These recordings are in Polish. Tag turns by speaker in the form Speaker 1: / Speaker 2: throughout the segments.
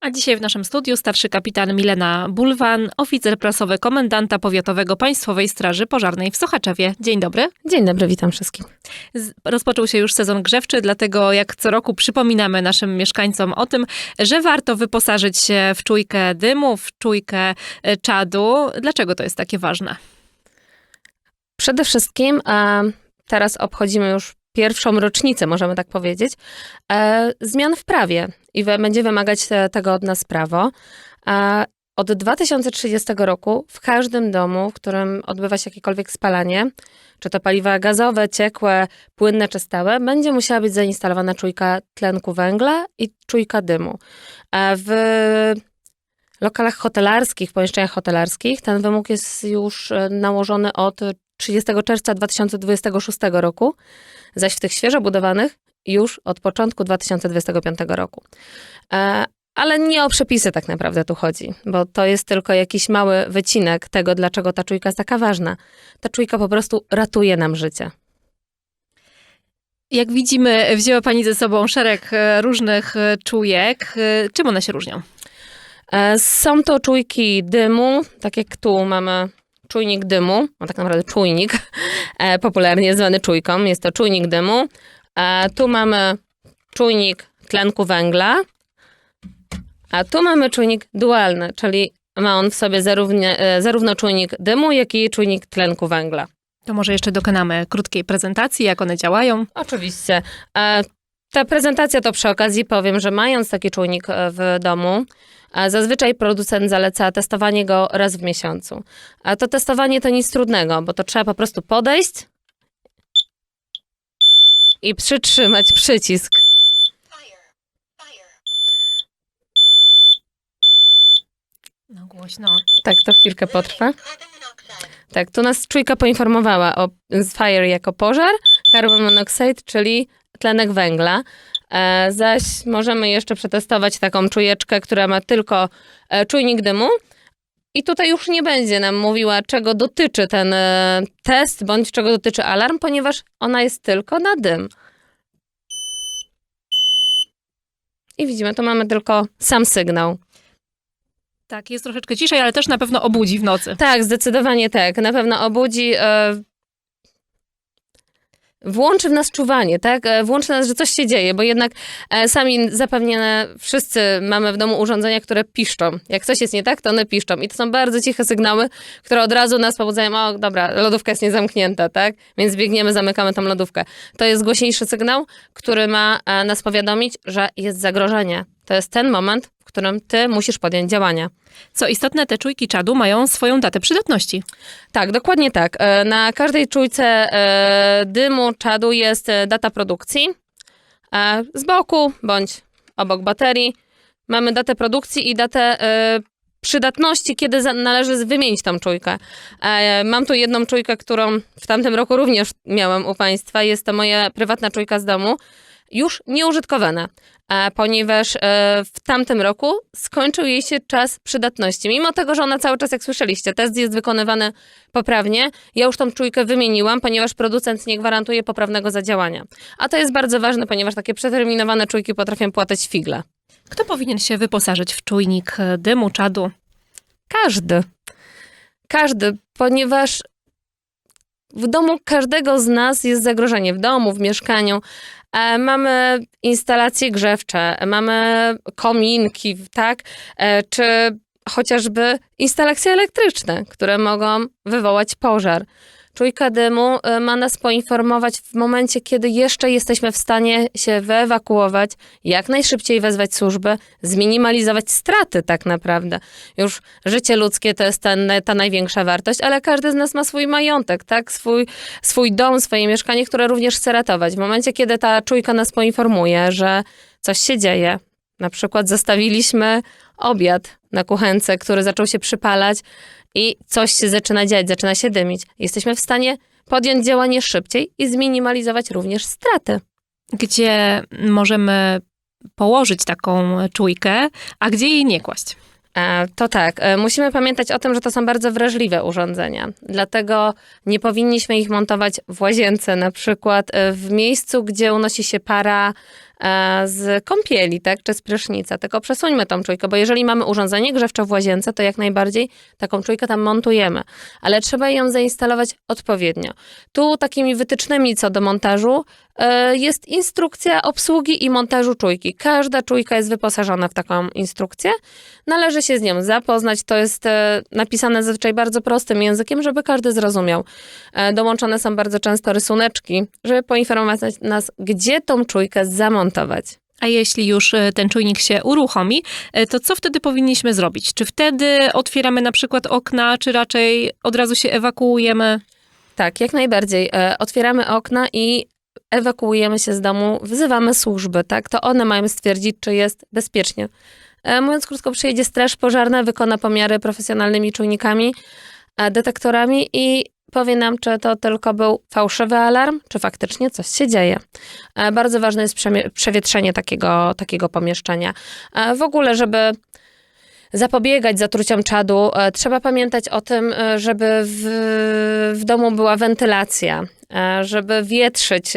Speaker 1: A dzisiaj w naszym studiu starszy kapitan Milena Bulwan, oficer prasowy komendanta powiatowego Państwowej Straży Pożarnej w Sochaczewie. Dzień dobry.
Speaker 2: Dzień dobry, witam wszystkich.
Speaker 1: Rozpoczął się już sezon grzewczy, dlatego jak co roku przypominamy naszym mieszkańcom o tym, że warto wyposażyć się w czujkę dymu, w czujkę e, czadu. Dlaczego to jest takie ważne?
Speaker 2: Przede wszystkim e, teraz obchodzimy już pierwszą rocznicę, możemy tak powiedzieć, e, zmian w prawie i będzie wymagać e, tego od nas prawo. E, od 2030 roku w każdym domu, w którym odbywa się jakiekolwiek spalanie, czy to paliwa gazowe, ciekłe, płynne czy stałe, będzie musiała być zainstalowana czujka tlenku węgla i czujka dymu. W lokalach hotelarskich, pomieszczeniach hotelarskich ten wymóg jest już nałożony od 30 czerwca 2026 roku, zaś w tych świeżo budowanych już od początku 2025 roku. E, Ale nie o przepisy tak naprawdę tu chodzi, bo to jest tylko jakiś mały wycinek tego, dlaczego ta czujka jest taka ważna. Ta czujka po prostu ratuje nam życie.
Speaker 1: Jak widzimy, wzięła Pani ze sobą szereg e, różnych e, czujek. Czym one się różnią?
Speaker 2: Są to czujki dymu, tak jak tu mamy czujnik dymu, a tak naprawdę czujnik, e, popularnie zwany czujką, jest to czujnik dymu. E, Tu mamy czujnik tlenku węgla, a tu mamy czujnik dualny, czyli ma on w sobie zarówno, e, zarówno czujnik dymu, jak i czujnik tlenku węgla.
Speaker 1: To może jeszcze dokonamy krótkiej prezentacji, jak one działają.
Speaker 2: Oczywiście. Ta prezentacja to przy okazji powiem, że mając taki czujnik w domu, zazwyczaj producent zaleca testowanie go raz w miesiącu. A to testowanie to nic trudnego, bo to trzeba po prostu podejść i przytrzymać przycisk.
Speaker 1: No głośno.
Speaker 2: Tak, to chwilkę potrwa. Tak, tu nas czujka poinformowała o fire jako pożar, carbon monoxide, czyli tlenek węgla. E, zaś możemy jeszcze przetestować taką czujeczkę, która ma tylko e, czujnik dymu. I tutaj już nie będzie nam mówiła, czego dotyczy ten e, test, bądź czego dotyczy alarm, ponieważ ona jest tylko na dym. I widzimy, tu mamy tylko sam sygnał.
Speaker 1: Tak, jest troszeczkę ciszej, ale też na pewno obudzi w nocy.
Speaker 2: Tak, zdecydowanie tak. Na pewno obudzi. Włączy w nas czuwanie, tak? E, Włączy nas, że coś się dzieje, bo jednak e, sami zapewnione wszyscy mamy w domu urządzenia, które piszczą. Jak coś jest nie tak, to one piszczą. I to są bardzo ciche sygnały, które od razu nas pobudzają. O, dobra, lodówka jest niezamknięta, tak? Więc biegniemy, zamykamy tą lodówkę. To jest głośniejszy sygnał, który ma e, nas powiadomić, że jest zagrożenie. To jest ten moment, w którym ty musisz podjąć działania.
Speaker 1: Co istotne, te czujki czadu mają swoją datę przydatności.
Speaker 2: Tak, dokładnie tak. E, Na każdej czujce e, dymu, czadu jest e, data produkcji. Z boku bądź obok baterii mamy datę produkcji i datę przydatności, kiedy należy wymienić tą czujkę. Mam tu jedną czujkę, którą w tamtym roku również miałam u Państwa. Jest to moja prywatna czujka z domu. Już nieużytkowana, e, ponieważ e, w tamtym roku skończył jej się czas przydatności. Mimo tego, że ona cały czas, jak słyszeliście, test jest wykonywany poprawnie, ja już tą czujkę wymieniłam, ponieważ producent nie gwarantuje poprawnego zadziałania. A to jest bardzo ważne, ponieważ takie przeterminowane czujki potrafią płatać figle.
Speaker 1: Kto powinien się wyposażyć w czujnik e, dymu, czadu?
Speaker 2: Każdy. Każdy, ponieważ w domu każdego z nas jest zagrożenie. W domu, w mieszkaniu. E, mamy instalacje grzewcze, mamy kominki, tak? E, czy chociażby instalacje elektryczne, które mogą wywołać pożar. Czujka dymu e, ma nas poinformować w momencie, kiedy jeszcze jesteśmy w stanie się wyewakuować, jak najszybciej wezwać służby, zminimalizować straty tak naprawdę. Już życie ludzkie to jest ten, ta największa wartość, ale każdy z nas ma swój majątek, tak? Swój, swój dom, swoje mieszkanie, które również chce ratować. W momencie, kiedy ta czujka nas poinformuje, że coś się dzieje, na przykład zostawiliśmy obiad na kuchence, który zaczął się przypalać i coś się zaczyna dziać, zaczyna się dymić. Jesteśmy w stanie podjąć działanie szybciej i zminimalizować również straty.
Speaker 1: Gdzie możemy położyć taką czujkę, a gdzie jej nie kłaść?
Speaker 2: E, To tak, e, musimy pamiętać o tym, że to są bardzo wrażliwe urządzenia. Dlatego nie powinniśmy ich montować w łazience, na przykład e, w miejscu, gdzie unosi się para z kąpieli, tak, czy z prysznica. Tylko przesuńmy tą czujkę, bo jeżeli mamy urządzenie grzewcze w łazience, to jak najbardziej taką czujkę tam montujemy. Ale trzeba ją zainstalować odpowiednio. Tu takimi wytycznymi co do montażu jest instrukcja obsługi i montażu czujki. Każda czujka jest wyposażona w taką instrukcję. Należy się z nią zapoznać. To jest e, napisane zazwyczaj bardzo prostym językiem, żeby każdy zrozumiał. E, dołączone są bardzo często rysuneczki, żeby poinformować nas, gdzie tą czujkę zamontować.
Speaker 1: A jeśli już e, ten czujnik się uruchomi, e, to co wtedy powinniśmy zrobić? Czy wtedy otwieramy na przykład okna, czy raczej od razu się ewakuujemy?
Speaker 2: Tak, jak najbardziej. E, otwieramy okna i ewakuujemy się z domu, wzywamy służby, tak? To one mają stwierdzić, czy jest bezpiecznie. E, mówiąc krótko, przyjedzie straż pożarna, wykona pomiary profesjonalnymi czujnikami, e, detektorami i powie nam, czy to tylko był fałszywy alarm, czy faktycznie coś się dzieje. E, bardzo ważne jest przewietrzenie takiego, takiego pomieszczenia. W ogóle, żeby zapobiegać zatruciom czadu, e, trzeba pamiętać o tym, e, żeby w, w domu była wentylacja, e, żeby wietrzyć,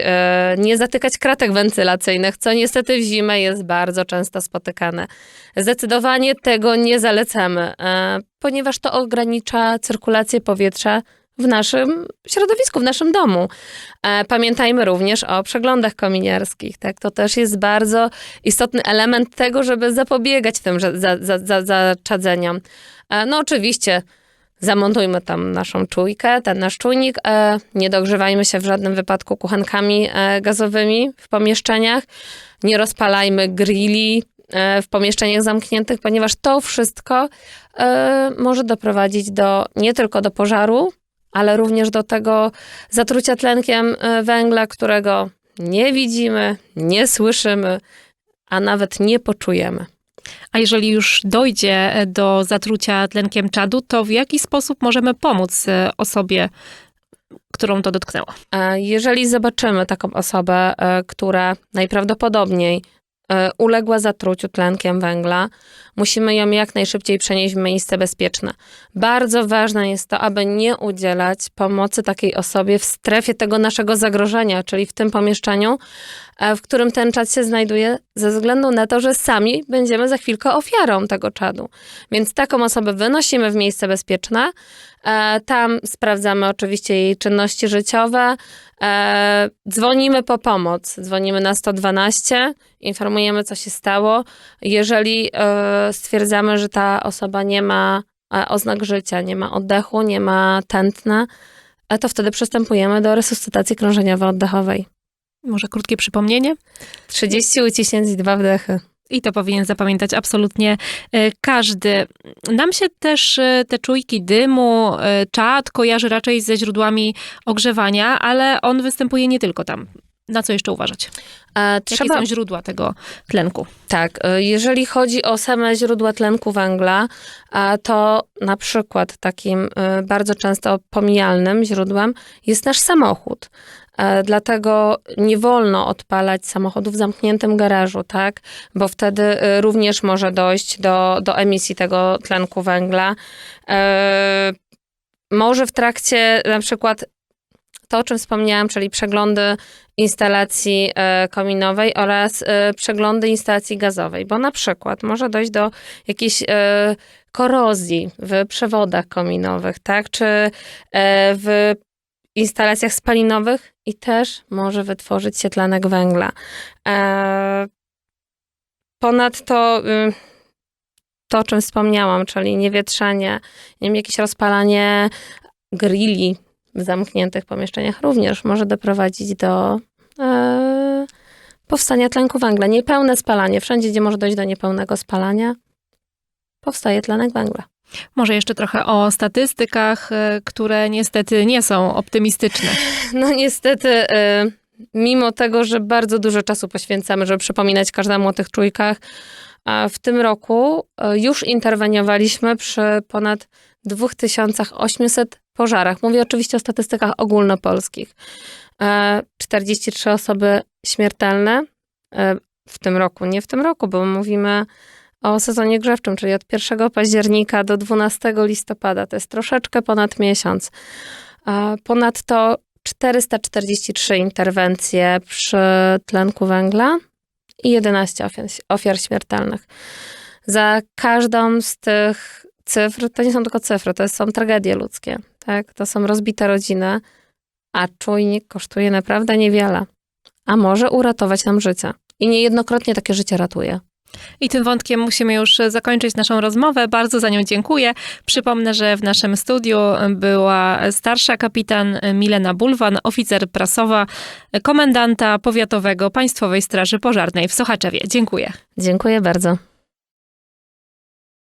Speaker 2: nie zatykać kratek wentylacyjnych, co niestety w zimę jest bardzo często spotykane. Zdecydowanie tego nie zalecamy, ponieważ to ogranicza cyrkulację powietrza w naszym środowisku, w naszym domu. E, Pamiętajmy również o przeglądach kominiarskich. Tak? To też jest bardzo istotny element tego, żeby zapobiegać tym zaczadzeniom. E, No oczywiście zamontujmy tam naszą czujkę, ten nasz czujnik. E, Nie dogrzewajmy się w żadnym wypadku kuchenkami gazowymi w pomieszczeniach. Nie rozpalajmy grilli w pomieszczeniach zamkniętych, ponieważ to wszystko może doprowadzić do nie tylko do pożaru, ale również do tego zatrucia tlenkiem e, węgla, którego nie widzimy, nie słyszymy, a nawet nie poczujemy.
Speaker 1: A jeżeli już dojdzie e, do zatrucia tlenkiem czadu, to w jaki sposób możemy pomóc e, osobie, którą to dotknęło?
Speaker 2: Jeżeli zobaczymy taką osobę, która najprawdopodobniej uległa zatruciu tlenkiem węgla, musimy ją jak najszybciej przenieść w miejsce bezpieczne. Bardzo ważne jest to, aby nie udzielać pomocy takiej osobie w strefie tego naszego zagrożenia, czyli w tym pomieszczeniu, e, w którym ten czad się znajduje, ze względu na to, że sami będziemy za chwilkę ofiarą tego czadu. Więc taką osobę wynosimy w miejsce bezpieczne. E, Tam sprawdzamy oczywiście jej czynności życiowe, e, dzwonimy po pomoc, dzwonimy na 112, informujemy, co się stało. Jeżeli e, stwierdzamy, że ta osoba nie ma e, oznak życia, nie ma oddechu, nie ma tętna, e, to wtedy przystępujemy do resuscytacji krążeniowo-oddechowej.
Speaker 1: Może krótkie przypomnienie?
Speaker 2: 30 uciśnięć i dwa wdechy.
Speaker 1: I to powinien zapamiętać absolutnie e, każdy. Nam się też e, te czujki dymu, e, czad kojarzy raczej ze źródłami ogrzewania, ale on występuje nie tylko tam. Na co jeszcze uważać? Jakie
Speaker 2: Trzeba,
Speaker 1: są źródła tego tlenku?
Speaker 2: Tak, jeżeli chodzi o same źródła tlenku węgla, to na przykład takim bardzo często pomijalnym źródłem jest nasz samochód. E, Dlatego nie wolno odpalać samochodu w zamkniętym garażu, tak? Bo wtedy y, również może dojść do, do emisji tego tlenku węgla. E, Może w trakcie na przykład to, o czym wspomniałam, czyli przeglądy instalacji e, kominowej oraz e, przeglądy instalacji gazowej, bo na przykład może dojść do jakiejś e, korozji w przewodach kominowych, tak, czy e, w instalacjach spalinowych i też może wytworzyć się tlenek węgla. E, ponadto y, to, o czym wspomniałam, czyli niewietrzenie, nie wiem, jakieś rozpalanie grilli w zamkniętych pomieszczeniach również może doprowadzić do e, powstania tlenku węgla. Niepełne spalanie, wszędzie, gdzie może dojść do niepełnego spalania, powstaje tlenek węgla.
Speaker 1: Może jeszcze trochę o statystykach, e, które niestety nie są optymistyczne.
Speaker 2: No niestety, e, mimo tego, że bardzo dużo czasu poświęcamy, żeby przypominać każdemu o tych czujkach, a w tym roku e, już interweniowaliśmy przy ponad 2800 pożarach. Mówię oczywiście o statystykach ogólnopolskich. E, 43 osoby śmiertelne w tym roku, nie w tym roku, bo mówimy o sezonie grzewczym, czyli od 1 października do 12 listopada. To jest troszeczkę ponad miesiąc. Ponadto 443 interwencje przy tlenku węgla i 11 ofiar, ofiar śmiertelnych. Za każdą z tych cyfr, to nie są tylko cyfry, to są tragedie ludzkie, tak? To są rozbite rodziny, a czujnik kosztuje naprawdę niewiele, a może uratować nam życie. I niejednokrotnie takie życie ratuje.
Speaker 1: I tym wątkiem musimy już zakończyć naszą rozmowę. Bardzo za nią dziękuję. Przypomnę, że w naszym studiu była starsza kapitan Milena Bulwan, oficer prasowa, komendanta powiatowego Państwowej Straży Pożarnej w Sochaczewie. Dziękuję.
Speaker 2: Dziękuję bardzo.